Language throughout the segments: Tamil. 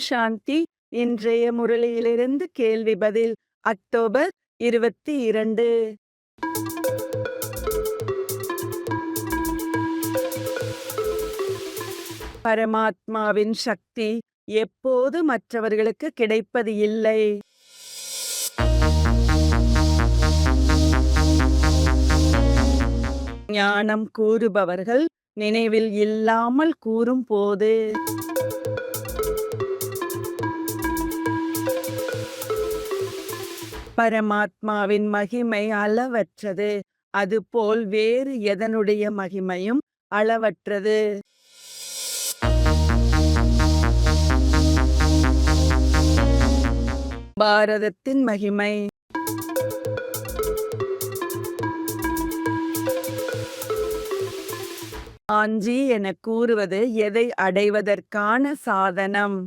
சாந்தி இன்றைய முரளியிலிருந்து கேள்வி பதில் அக்டோபர் இருபத்தி இரண்டு. பரமாத்மாவின் சக்தி எப்போது மற்றவர்களுக்கு கிடைப்பது இல்லை? ஞானம் கூறுபவர்கள் நினைவில் இல்லாமல் கூறும் போது பரமாத்மாவின் மகிமை அளவற்றது. அதுபோல் வேறு எதனுடைய மகிமையும் அளவற்றது? பாரதத்தின் மகிமை. ஆஞ்சி என கூறுவது எதை அடைவதற்கான சாதனம்?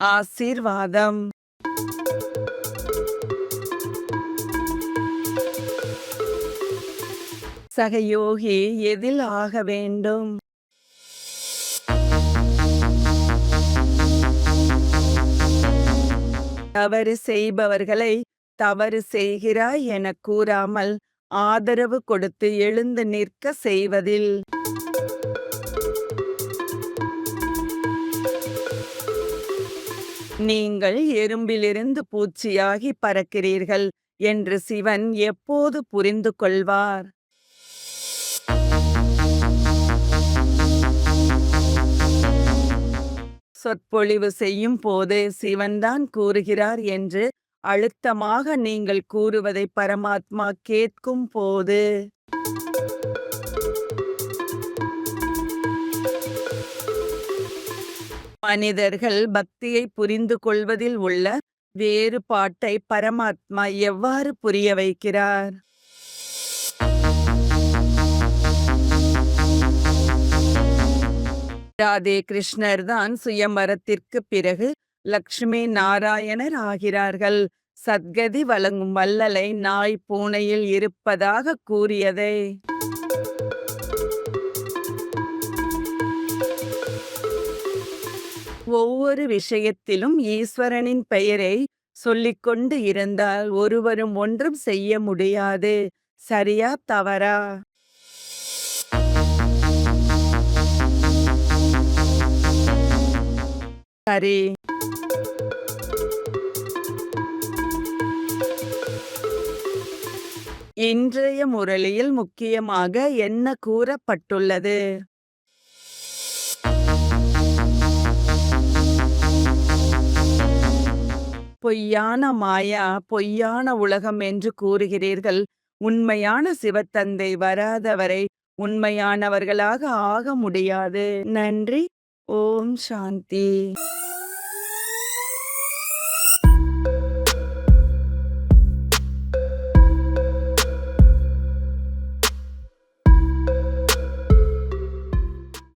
ஆசீர்வாதம். சகயோகி எதில் ஆக வேண்டும்? தவறு செய்பவர்களை தவறு செய்கிறாய் என கூறாமல் ஆதரவு கொடுத்து எழுந்து நிற்க செய்வதில். நீங்கள் எறும்பிலிருந்து பூச்சியாகி பறக்கிறீர்கள் என்று சிவன் எப்போது புரிந்து கொள்வார்? சொற்பொழிவு செய்யும் போது சிவன்தான் கூறுகிறார் என்று அழுத்தமாக நீங்கள் கூறுவதை பரமாத்மா கேட்கும் போது மனிதர்கள் பக்தியை புரிந்து கொள்வதில் உள்ள வேறுபாட்டை பரமாத்மா எவ்வாறு புரிய வைக்கிறார்? ராதே கிருஷ்ணர் தான் சுயமரத்திற்கு பிறகு லக்ஷ்மி நாராயணர் ஆகிறார்கள். சத்கதி வழங்கும் வள்ளலை நாய் பூனையில் இருப்பதாக கூறியதை ஒவ்வொரு விஷயத்திலும் ஈஸ்வரனின் பெயரை சொல்லிக்கொண்டு இருந்தால் ஒருவரும் ஒன்றும் செய்ய முடியாது. சரியா தவறா? சரி. இன்றைய முரளியில் முக்கியமாக என்ன கூறப்பட்டுள்ளது? பொய்யான மாயா பொய்யான உலகம் என்று கூறுகிறீர்கள். உண்மையான சிவத்தந்தை வராதவரை உண்மையானவர்களாக ஆக முடியாது. நன்றி. ஓம் சாந்தி.